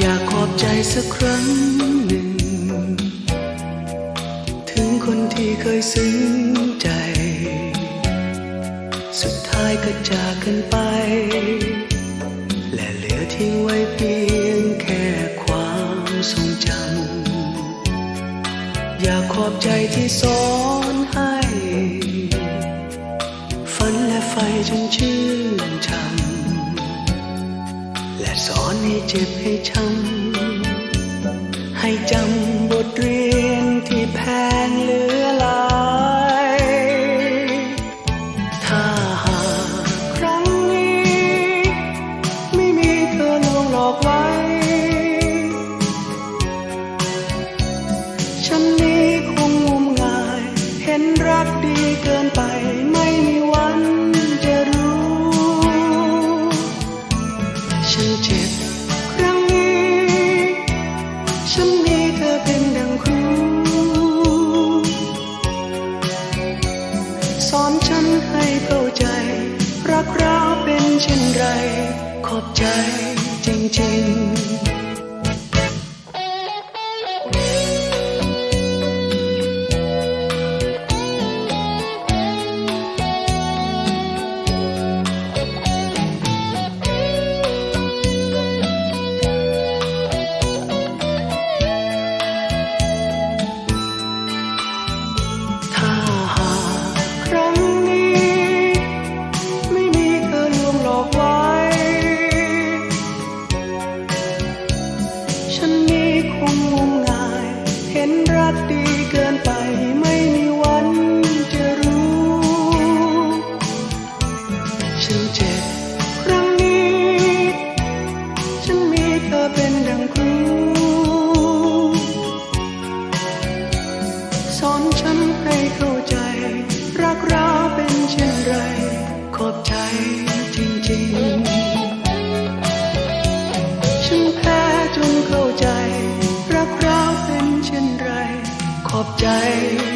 อยากขอบใจสักครั้งหนึ่ง ถึงคนที่เคยซึ้งใจ สุดท้ายก็จากกันไป และเหลือทิ้งไว้เพียงแค่ความทรงจำอยากขอบใจที่สอนให้ ฝันและไฟจนชื่นช่ำ สอนให้เจ็บให้ช้ำให้จำบทเรียนที่แพงเหลือหลายถ้าหากครั้งนี้ ไม่มีเธอลวงหลอกไว้ ฉันนี้คงงมงาย เห็นรักดีเกินไป ฉันเจ็บครั้งนี้ ฉันมีเธอเป็นดังครูสอนฉันให้เข้าใจ รักเราเป็นเช่นไร ขอบใจจริงๆ ใจ